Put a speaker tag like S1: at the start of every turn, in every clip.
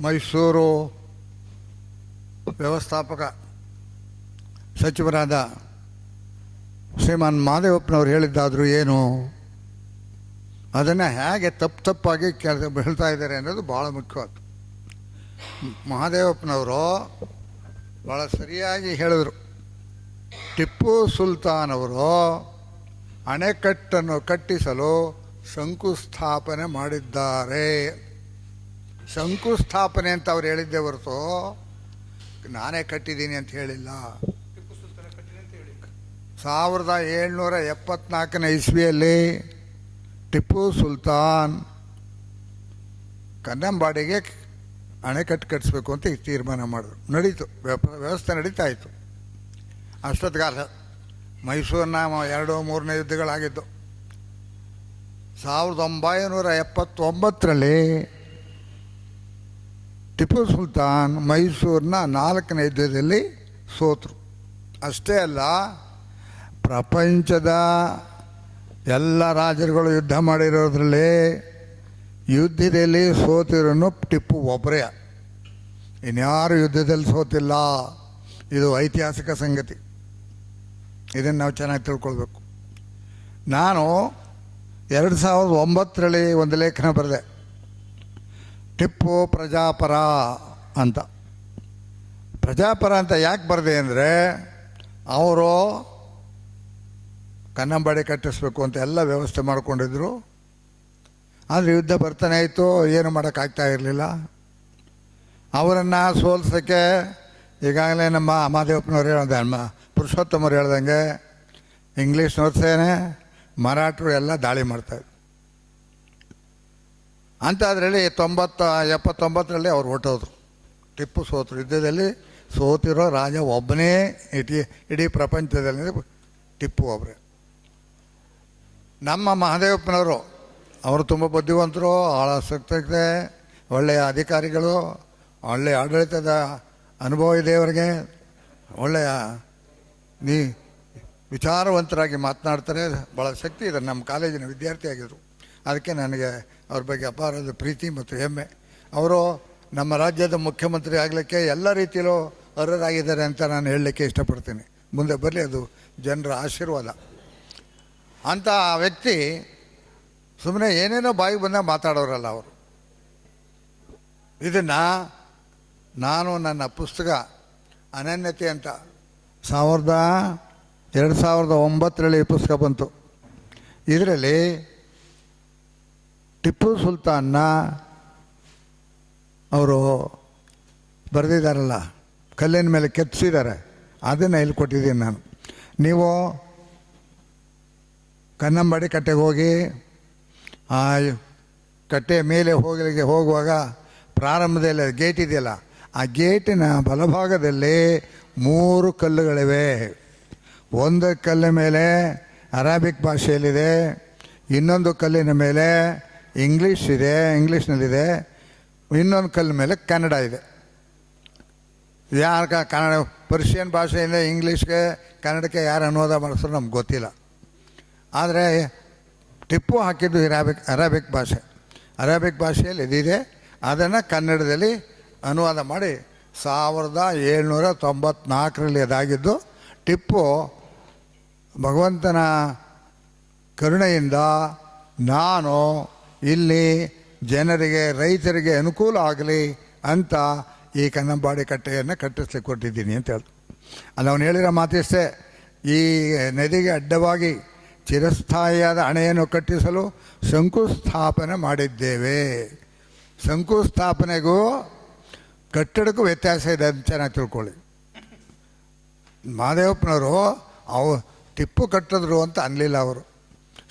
S1: ಮೈಸೂರು ವ್ಯವಸ್ಥಾಪಕ ಸಚಿವರಾದ ಶ್ರೀಮಾನ್ ಮಾದೇವಪ್ಪನವ್ರು ಹೇಳಿದ್ದಾದರೂ ಏನು? ಅದನ್ನು ಹೇಗೆ ತಪ್ಪು ತಪ್ಪಾಗಿ ಕೆಲ ಹೇಳ್ತಾ ಇದ್ದಾರೆ ಅನ್ನೋದು ಭಾಳ ಮುಖ್ಯವಾದ ಮಹಾದೇವಪ್ಪನವರು ಭಾಳ ಸರಿಯಾಗಿ ಹೇಳಿದರು. ಟಿಪ್ಪು ಸುಲ್ತಾನ್ ಅವರು ಅಣೆಕಟ್ಟನ್ನು ಕಟ್ಟಿಸಲು ಶಂಕುಸ್ಥಾಪನೆ ಮಾಡಿದ್ದಾರೆ. ಶಂಕುಸ್ಥಾಪನೆ ಅಂತ ಅವ್ರು ಹೇಳಿದ್ದೆ ಹೊರತು ನಾನೇ ಕಟ್ಟಿದ್ದೀನಿ ಅಂತ ಹೇಳಿಲ್ಲ. ಸಾವಿರದ ಏಳ್ನೂರ ಎಪ್ಪತ್ನಾಲ್ಕನೇ ಇಸ್ವಿಯಲ್ಲಿ ಟಿಪ್ಪು ಸುಲ್ತಾನ್ ಕನ್ನಂಬಾಡಿಗೆ ಅಣೆಕಟ್ಟು ಕಟ್ಟಿಸ್ಬೇಕು ಅಂತ ತೀರ್ಮಾನ ಮಾಡಿದ್ರು. ನಡೀತು. ವ್ಯವಸ್ಥೆ ನಡೀತಾ ಇತ್ತು ಅಷ್ಟೊತ್ತಿಗಾಲ ಮೈಸೂರಿನ ಎರಡು ಮೂರನೇ ಯುದ್ಧಗಳಾಗಿದ್ದು. ಸಾವಿರದ ಒಂಬೈನೂರ ಎಪ್ಪತ್ತೊಂಬತ್ತರಲ್ಲಿ ಟಿಪ್ಪು ಸುಲ್ತಾನ್ ಮೈಸೂರಿನ ನಾಲ್ಕನೇ ಯುದ್ಧದಲ್ಲಿ ಸೋತರು. ಅಷ್ಟೇ ಅಲ್ಲ, ಪ್ರಪಂಚದ ಎಲ್ಲ ರಾಜರುಗಳು ಯುದ್ಧ ಮಾಡಿರೋದ್ರಲ್ಲಿ ಯುದ್ಧದಲ್ಲಿ ಸೋತಿರೋನು ಟಿಪ್ಪು ಒಬ್ಬರೇ ಇನ್ಯಾರು ಯುದ್ಧದಲ್ಲಿ ಸೋತಿಲ್ಲ. ಇದು ಐತಿಹಾಸಿಕ ಸಂಗತಿ. ಇದನ್ನು ನಾವು ಚೆನ್ನಾಗಿ ತಿಳ್ಕೊಳ್ಬೇಕು. ನಾನು ಎರಡು ಸಾವಿರದ ಒಂಬತ್ತರಲ್ಲಿ ಒಂದು ಲೇಖನ ಬರೆದೆ. ಟಿಪ್ಪು ಪ್ರಜಾಪರ ಅಂತ. ಪ್ರಜಾಪರ ಅಂತ ಯಾಕೆ ಬರದೆ ಅಂದರೆ ಅವರು ಕನ್ನಂಬಾಡಿ ಕಟ್ಟಿಸ್ಬೇಕು ಅಂತ ಎಲ್ಲ ವ್ಯವಸ್ಥೆ ಮಾಡಿಕೊಂಡಿದ್ರು. ಆದರೆ ಯುದ್ಧ ಬರ್ತಾನೆ ಆಯಿತು, ಏನು ಮಾಡೋಕ್ಕಾಗ್ತಾ ಇರಲಿಲ್ಲ. ಅವರನ್ನು ಸೋಲ್ಸೋಕ್ಕೆ ಈಗಾಗಲೇ ನಮ್ಮ ಮಹಾದೇವಪ್ಪನವ್ರು ಹೇಳ್ದೆ ನಮ್ಮ ಪುರುಷೋತ್ತಮರು ಹೇಳ್ದಂಗೆ, ಇಂಗ್ಲೀಷ್ನವ್ರ ಸೇನೆ, ಮರಾಠರು ಎಲ್ಲ ದಾಳಿ ಮಾಡ್ತಾಯಿದ್ರು ಅಂತ ಅದರಲ್ಲಿ ತೊಂಬತ್ತ, ಎಪ್ಪತ್ತೊಂಬತ್ತರಲ್ಲಿ ಅವ್ರು ಹೊಟ್ಟೋದ್ರು ಟಿಪ್ಪು ಸೋತರು. ಯುದ್ಧದಲ್ಲಿ ಸೋತಿರೋ ರಾಜ ಒಬ್ಬನೇ ಇಡೀ ಇಡೀ ಪ್ರಪಂಚದಲ್ಲಿ ಟಿಪ್ಪು ಒಬ್ಬರೇ ನಮ್ಮ ಮಹಾದೇವಪ್ಪನವರು, ಅವರು ತುಂಬ ಬುದ್ಧಿವಂತರು ಆಸಕ್ತತೆ ಒಳ್ಳೆಯ ಅಧಿಕಾರಿಗಳು, ಒಳ್ಳೆಯ ಆಡಳಿತದ ಅನುಭವ ಇದೆ ಅವರಿಗೆ. ಒಳ್ಳೆಯ ನೀ, ವಿಚಾರವಂತರಾಗಿ ಮಾತನಾಡ್ತಾರೆ. ಭಾಳ ಶಕ್ತಿ ಇದೆ. ನಮ್ಮ ಕಾಲೇಜಿನ ವಿದ್ಯಾರ್ಥಿ ಆಗಿದ್ರು. ಅದಕ್ಕೆ ನನಗೆ ಅವ್ರ ಬಗ್ಗೆ ಅಪಾರದ ಪ್ರೀತಿ ಮತ್ತು ಹೆಮ್ಮೆ. ಅವರು ನಮ್ಮ ರಾಜ್ಯದ ಮುಖ್ಯಮಂತ್ರಿ ಆಗಲಿಕ್ಕೆ ಎಲ್ಲ ರೀತಿಯಲ್ಲೂ ಅರ್ಹರಾಗಿದ್ದಾರೆ ಅಂತ ನಾನು ಹೇಳಲಿಕ್ಕೆ ಇಷ್ಟಪಡ್ತೀನಿ. ಮುಂದೆ ಬರಲಿ, ಅದು ಜನರ ಆಶೀರ್ವಾದ. ಅಂಥ ವ್ಯಕ್ತಿ ಸುಮ್ಮನೆ ಏನೇನೋ ಬಾಯಿಗೆ ಬಂದಾಗ ಮಾತಾಡೋರಲ್ಲ ಅವರು. ಇದನ್ನು ನಾನು ನನ್ನ ಪುಸ್ತಕ ಅನನ್ಯತೆ ಅಂತ ಸಾವಿರದ, ಎರಡು ಸಾವಿರದ ಒಂಬತ್ತರಲ್ಲಿ ಪುಸ್ತಕ ಬಂತು. ಇದರಲ್ಲಿ ಟಿಪ್ಪು ಸುಲ್ತಾನ್ನ ಅವರು ಬರೆದಿದ್ದಾರಲ್ಲ ಕಲ್ಲಿನ ಮೇಲೆ ಕೆತ್ತಿಸಿದ್ದಾರೆ. ಅದನ್ನು ಇಲ್ಲಿ ಕೊಟ್ಟಿದ್ದೀನಿ ನಾನು. ನೀವು ಕನ್ನಂಬಾಡಿ ಕಟ್ಟೆಗೆ ಹೋಗಿ, ಆ ಕಟ್ಟೆ ಮೇಲೆ ಹೋಗಲಿಕ್ಕೆ ಹೋಗುವಾಗ ಪ್ರಾರಂಭದಲ್ಲಿ ಗೇಟ್ ಇದೆಯಲ್ಲ, ಆ ಗೇಟಿನ ಬಲಭಾಗದಲ್ಲಿ ಮೂರು ಕಲ್ಲುಗಳಿವೆ. ಒಂದು ಕಲ್ಲಿನ ಮೇಲೆ ಅರಾಬಿಕ್ ಭಾಷೆಯಲ್ಲಿದೆ, ಇನ್ನೊಂದು ಕಲ್ಲಿನ ಮೇಲೆ ಇಂಗ್ಲೀಷ್ ಇದೆ ಇಂಗ್ಲೀಷ್ನಲ್ಲಿದೆ ಇನ್ನೊಂದು ಕಲ್ಲು ಮೇಲೆ ಕನ್ನಡ ಇದೆ. ಯಾರ ಕನ್ನಡ ಪರ್ಷಿಯನ್ ಭಾಷೆಯಿಂದ ಇಂಗ್ಲೀಷ್ಗೆ ಕನ್ನಡಕ್ಕೆ ಯಾರು ಅನುವಾದ ಮಾಡಿಸ್ರು ನಮ್ಗೆ ಗೊತ್ತಿಲ್ಲ. ಆದರೆ ಟಿಪ್ಪು ಹಾಕಿದ್ದು ಇರಾಬಿಕ್ ಅರಾಬಿಕ್ ಭಾಷೆ. ಅರಾಬಿಕ್ ಭಾಷೆಯಲ್ಲಿ ಇದಿದೆ ಅದನ್ನು ಕನ್ನಡದಲ್ಲಿ ಅನುವಾದ ಮಾಡಿ ಸಾವಿರದ ಏಳ್ನೂರ ತೊಂಬತ್ನಾಲ್ಕರಲ್ಲಿ ಅದಾಗಿದ್ದು, ಟಿಪ್ಪು ಭಗವಂತನ ಕರುಣೆಯಿಂದ ನಾನು ಇಲ್ಲಿ ಜನರಿಗೆ, ರೈತರಿಗೆ ಅನುಕೂಲ ಆಗಲಿ ಅಂತ ಈ ಕನ್ನಂಬಾಡಿ ಕಟ್ಟೆಯನ್ನು ಕಟ್ಟಿಸ್ಲಿಕ್ಕೆ ಕೊಟ್ಟಿದ್ದೀನಿ ಅಂತ ಹೇಳ್ತು ಅಲ್ಲಿ, ಅವನು ಹೇಳಿರೋ ಮಾತಿಷ್ಟೇ. ಈ ನದಿಗೆ ಅಡ್ಡವಾಗಿ ಚಿರಸ್ಥಾಯಿಯಾದ ಅಣೆಯನ್ನು ಕಟ್ಟಿಸಲು ಶಂಕುಸ್ಥಾಪನೆ ಮಾಡಿದ್ದೇವೆ. ಶಂಕುಸ್ಥಾಪನೆಗೂ ಕಟ್ಟಡಕ್ಕೂ ವ್ಯತ್ಯಾಸ ಇದೆ ಅಂತ ಚೆನ್ನಾಗಿ ತಿಳ್ಕೊಳ್ಳಿ. ಮಾದೇವಪ್ಪನವರು ಅವು ಟಿಪ್ಪು ಕಟ್ಟಿದ್ರು ಅಂತ ಅನ್ನಲಿಲ್ಲ ಅವರು.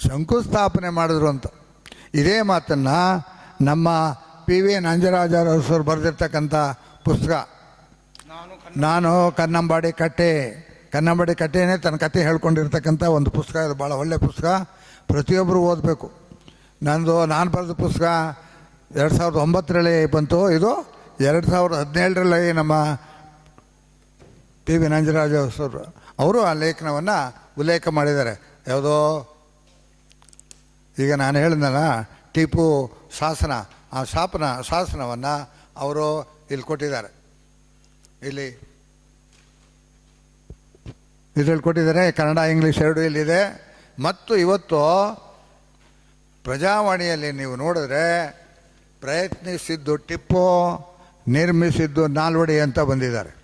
S1: ಶಂಕುಸ್ಥಾಪನೆ ಮಾಡಿದ್ರು ಅಂತ. ಇದೇ ಮಾತನ್ನು ನಮ್ಮ ಪಿ ವಿ ನಂಜರಾಜರಸರು ಬರೆದಿರ್ತಕ್ಕಂಥ ಪುಸ್ತಕ. ನಾನು ಕನ್ನಂಬಾಡಿ ಕಟ್ಟೆ. ಕನ್ನಂಬಾಡಿ ಕಟ್ಟೆನೇ ತನ್ನ ಕತೆ ಹೇಳ್ಕೊಂಡಿರ್ತಕ್ಕಂಥ ಒಂದು ಪುಸ್ತಕ. ಇದು ಭಾಳ ಒಳ್ಳೆಯ ಪುಸ್ತಕ. ಪ್ರತಿಯೊಬ್ಬರು ಓದಬೇಕು. ನಂದು ನಾನು ಬರೆದ ಪುಸ್ತಕ ಎರಡು ಸಾವಿರದ ಒಂಬತ್ತರಲ್ಲಿ ಬಂತು. ಇದು ಎರಡು ಸಾವಿರದ ಹದಿನೇಳರಲ್ಲಿ ನಮ್ಮ ಪಿ ವಿ ನಂಜರಾಜ ಅವರು ಆ ಲೇಖನವನ್ನು ಉಲ್ಲೇಖ ಮಾಡಿದ್ದಾರೆ. ಯಾವುದೋ ಈಗ ನಾನು ಹೇಳಿದ್ನಲ್ಲ, ಟಿಪ್ಪು ಶಾಸನ, ಆ ಶಾಪನ, ಶಾಸನವನ್ನು ಅವರು ಇಲ್ಲಿ ಕೊಟ್ಟಿದ್ದಾರೆ. ಇಲ್ಲಿ. ಇದರಲ್ಲಿ ಕೊಟ್ಟಿದ್ದಾರೆ, ಕನ್ನಡ, ಇಂಗ್ಲೀಷ್ ಎರಡು ಇಲ್ಲಿದೆ. ಮತ್ತು ಇವತ್ತು ಪ್ರಜಾವಾಣಿಯಲ್ಲಿ ನೀವು ನೋಡಿದ್ರೆ, ಪ್ರಯತ್ನಿಸಿದ್ದು ಟಿಪ್ಪು, ನಿರ್ಮಿಸಿದ್ದು ನಾಲ್ವಡಿ ಅಂತ ಬಂದಿದ್ದಾರೆ.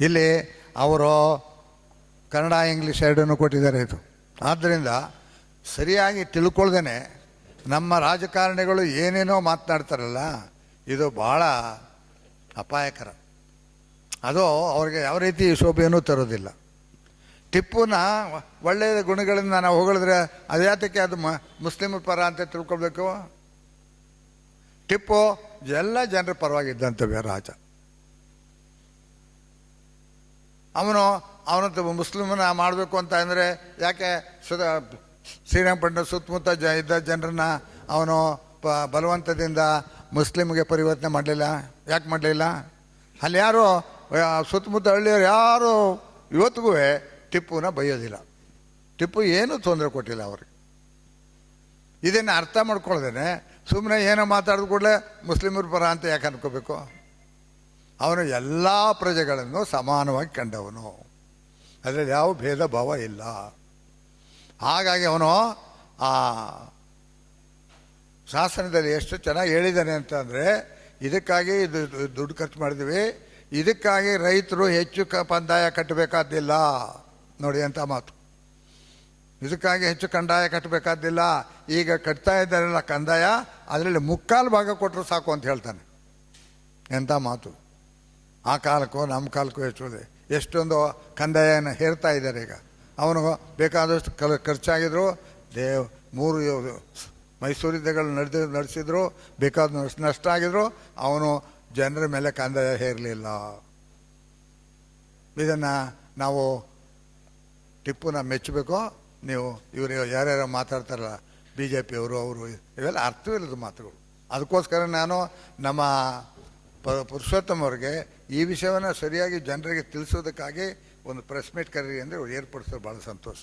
S1: ಇಲ್ಲಿ ಅವರು ಕನ್ನಡ, ಇಂಗ್ಲೀಷ್ ಎರಡನ್ನು ಕೊಟ್ಟಿದ್ದಾರೆ ಇದು. ಆದ್ದರಿಂದ ಸರಿಯಾಗಿ ತಿಳ್ಕೊಳ್ದೇನೆ. ನಮ್ಮ ರಾಜಕಾರಣಿಗಳು ಏನೇನೋ ಮಾತನಾಡ್ತಾರಲ್ಲ, ಇದು ಭಾಳ ಅಪಾಯಕರ. ಅದು ಅವ್ರಿಗೆ ಯಾವ ರೀತಿ ಶೋಭೆಯನ್ನು ತರೋದಿಲ್ಲ ಟಿಪ್ಪುನ ಒಳ್ಳೆಯ ಗುಣಗಳಿಂದ ನಾವು ಹೊಗಳಿದ್ರೆ ಅದ್ಯಾತಕ್ಕೆ ಅದು ಮ ಮುಸ್ಲಿಮರ ಪರ ಅಂತ ತಿಳ್ಕೊಳ್ಬೇಕು? ಟಿಪ್ಪು ಎಲ್ಲ ಜನರ ಪರವಾಗಿದ್ದಂಥವ್ಯ ರಾಜ. ಅವನು, ಅವನಂತ ಮುಸ್ಲಿಮನ ಮಾಡಬೇಕು ಅಂತ ಅಂದರೆ ಯಾಕೆ ಸುದ ಶ್ರೀರಂಗಪಟ್ಟಣ ಸುತ್ತಮುತ್ತ ಜ ಇದ್ದ ಜನರನ್ನ ಅವನು ಪ ಬಲವಂತದಿಂದ ಮುಸ್ಲಿಮ್ಗೆ ಪರಿವರ್ತನೆ ಮಾಡಲಿಲ್ಲ. ಯಾಕೆ ಮಾಡಲಿಲ್ಲ? ಅಲ್ಲಿ ಯಾರು ಸುತ್ತಮುತ್ತ ಹಳ್ಳಿಯವರು ಯಾರು ಇವತ್ತಿಗೂ ಟಿಪ್ಪುನ ಬೈಯೋದಿಲ್ಲ. ಟಿಪ್ಪು ಏನೂ ತೊಂದರೆ ಕೊಟ್ಟಿಲ್ಲ ಅವ್ರಿಗೆ. ಇದನ್ನು ಅರ್ಥ ಮಾಡ್ಕೊಳ್ದೇನೆ ಸುಮ್ಮನೆ ಏನೋ ಮಾತಾಡಿದ ಕೂಡಲೇ ಮುಸ್ಲಿಮರು ಪರ ಅಂತ ಯಾಕೆ ಅನ್ಕೋಬೇಕು? ಅವನು ಎಲ್ಲ ಪ್ರಜೆಗಳನ್ನು ಸಮಾನವಾಗಿ ಕಂಡವನು. ಅದರಲ್ಲಿ ಯಾವ ಭೇದ ಭಾವ ಇಲ್ಲ. ಹಾಗಾಗಿ ಅವನು ಆ ಶಾಸನದಲ್ಲಿ ಎಷ್ಟು ಚೆನ್ನಾಗಿ ಹೇಳಿದ್ದಾನೆ ಅಂತಂದರೆ ಇದಕ್ಕಾಗಿ ಇದು ದುಡ್ಡು ಖರ್ಚು ಮಾಡಿದ್ವಿ, ಇದಕ್ಕಾಗಿ ರೈತರು ಹೆಚ್ಚು ಕ ಕಂದಾಯ ಕಟ್ಟಬೇಕಾದ್ದಿಲ್ಲ. ನೋಡಿ ಅಂತ ಮಾತು. ಇದಕ್ಕಾಗಿ ಹೆಚ್ಚು ಕಂದಾಯ ಕಟ್ಟಬೇಕಾದ್ದಿಲ್ಲ. ಈಗ ಕಟ್ತಾ ಇದ್ದಾರಲ್ಲ ಕಂದಾಯ, ಅದರಲ್ಲಿ ಮುಕ್ಕಾಲು ಭಾಗ ಕೊಟ್ಟರು ಸಾಕು ಅಂತ ಹೇಳ್ತಾನೆ. ಎಂಥ ಮಾತು. ಆ ಕಾಲಕ್ಕೂ ನಮ್ಮ ಕಾಲಕ್ಕೂ ಹೆಚ್ಚು. ಎಷ್ಟೊಂದು ಕಂದಾಯನ ಹೇರ್ತಾ ಇದ್ದಾರೆ ಈಗ. ಅವನು ಬೇಕಾದಷ್ಟು ಕಲ್ ಖರ್ಚಾಗಿದ್ರು, ದೇವ್, ಮೂರು ಮೈಸೂರು ಮೈಸೂರಿದ್ದಗಳು ನಡೆದ, ನಡೆಸಿದ್ರು, ಬೇಕಾದ ನಷ್ಟ- ಆಗಿದ್ರು ಅವನು ಜನರ ಮೇಲೆ ಕಂದ ಹೇರಲಿಲ್ಲ. ಇದನ್ನು ನಾವು ಟಿಪ್ಪುನ ಮೆಚ್ಚಬೇಕು. ನೀವು ಇವರು ಯಾರ್ಯಾರು ಮಾತಾಡ್ತಾರಲ್ಲ ಬಿ ಜೆ ಪಿಯವರು ಅವರು, ಇವೆಲ್ಲ ಅರ್ಥವಿಲ್ಲದ ಮಾತುಗಳು. ಅದಕ್ಕೋಸ್ಕರ ನಾನು ನಮ್ಮ ಪ ಅವರಿಗೆ ಅವ್ರಿಗೆ ಈ ವಿಷಯವನ್ನು ಸರಿಯಾಗಿ ಜನರಿಗೆ ತಿಳಿಸೋದಕ್ಕಾಗಿ ಒಂದು ಪ್ರೆಸ್ ಮೀಟ್ ಕರೀರಿ ಅಂದರೆ ಏರ್ಪಡಿಸೋದು ಭಾಳ ಸಂತೋಷ.